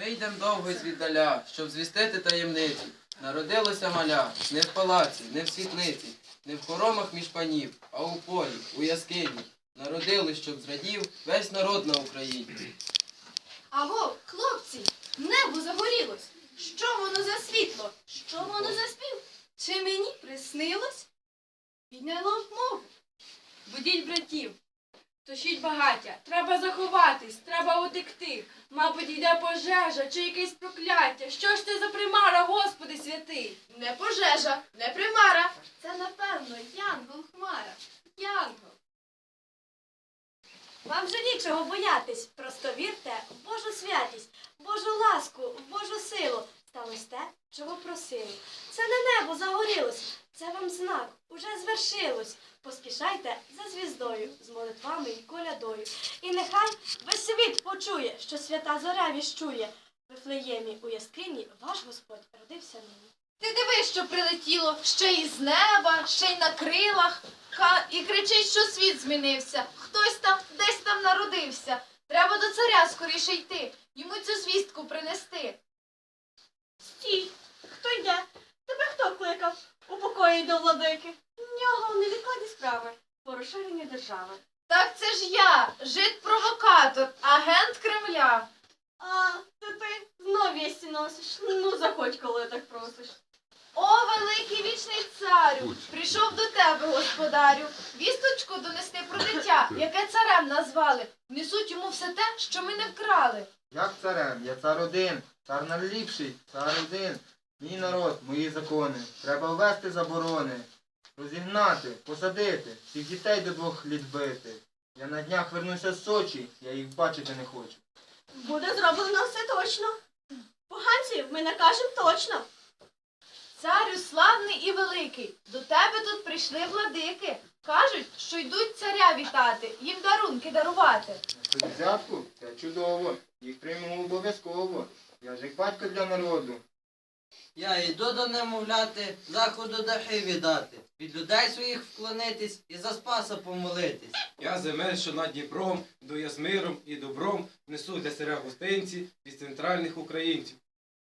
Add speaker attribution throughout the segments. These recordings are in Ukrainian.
Speaker 1: Ми йдемо довго звіддаля, щоб звістити таємницю. Народилося маля не в палаці, не в світниці, не в хоромах між панів, а у полі, у яскині. Народилось, щоб зрадів весь народ на Україні.
Speaker 2: Аго, хлопці, небо загорілось. Що воно за світло? Що воно за спів? Чи мені приснилось? Підняло мову.
Speaker 3: Будіть братів, тушіть багаття. Треба заховатись, треба утекти. Мабуть, йде пожежа чи якесь прокляття. Що ж це за примара, Господи святий?
Speaker 2: Не пожежа, не примара. Це, напевно, янгол хмара. Янгол.
Speaker 4: Вам же нічого боятись, просто вірте в Божу святість, в Божу ласку, в Божу силу. Сталось те, чого просили. Це не небо загорілось, це вам знак, уже звершилось. Поспішайте за звіздою, з молитвами і колядою. І нехай весь світ почує, що свята зоря віщує. В Вифлеємі у яскині ваш Господь родився нині.
Speaker 2: Ти дивись, що прилетіло ще й з неба, ще й на крилах. Ха, і кричить, що світ змінився. Хтось там десь там народився. Треба до царя скоріше йти, йому цю звістку принести.
Speaker 4: Стій! Хто йде? Тебе хто кликав? У покої до владики. В нього невідкладні справи по розширенню держави.
Speaker 2: Так це ж я, жид-провокатор, агент Кремля.
Speaker 4: А, то ти знов вісті носиш. Ну, заходь, коли так просиш.
Speaker 2: О, великий вічний царю, прийшов до тебе, господарю, вісточку донести про дитя, яке царем назвали. Несуть йому все те, що ми не вкрали.
Speaker 5: Як царем? Я цар один, цар найліпший, цар один. Мій народ, мої закони. Треба ввести заборони. Розігнати, посадити, всіх дітей до двох літ бити. Я на днях вернуся з Сочі, я їх бачити не хочу.
Speaker 4: Буде зроблено все точно. Поганців ми накажемо точно.
Speaker 2: Царю славний і великий, до тебе тут прийшли владики. Кажуть, що йдуть царя вітати, їм дарунки дарувати.
Speaker 5: Взятку це чудово, їх приймемо обов'язково. Я ж як батько для народу.
Speaker 6: Я йду до немовляти, заходу дахи віддати, від людей своїх вклонитись і за спаса помолитись.
Speaker 7: Я земель, що над Дніпром, йду я з миром і добром, несу для царя гостинці від центральних українців.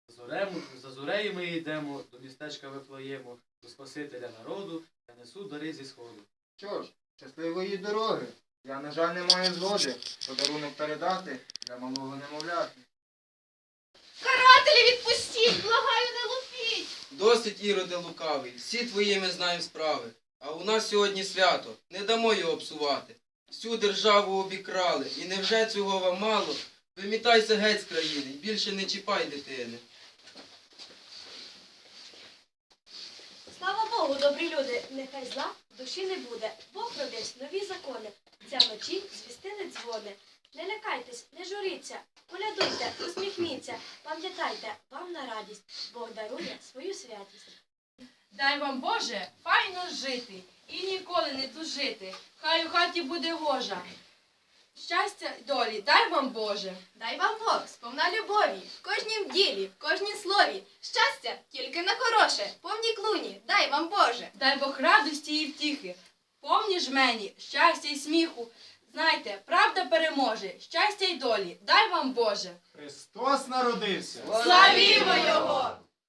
Speaker 8: Зорему, за зорею ми йдемо, до містечка виплаємо, до Спасителя народу, та несу дари зі сходу.
Speaker 5: Що ж, щасливої дороги. Я, на жаль, не маю згоди подарунок передати для малого немовляти.
Speaker 1: Досить, Іроде лукавий, всі твої ми знаємо справи. А у нас сьогодні свято, не дамо його псувати. Всю державу обікрали, і невже цього вам мало? Вимітайся геть з країни, більше не чіпай дитини.
Speaker 4: Слава Богу, добрі люди, нехай зла душі не буде. Бог родить нові закони. Ця вночі звістили дзвони. Не лякайтесь, не журіться, колядуйте, усміхніться. Пам'ятайте, вам на радість Бог дарує свою святість.
Speaker 3: Дай вам Боже файно жити і ніколи не тужити. Хай у хаті буде гожа. Щастя долі, дай вам Боже.
Speaker 2: Дай вам Бог, сповна любові, в кожнім ділі, в кожній слові. Щастя тільки на хороше, повні клуні, дай вам Боже.
Speaker 3: Дай Бог радості і втіхи. Помніж мені, щастя й сміху. Знайте, правда переможе, щастя й долі, дай вам Боже.
Speaker 9: Христос народився.
Speaker 2: Славімо Його!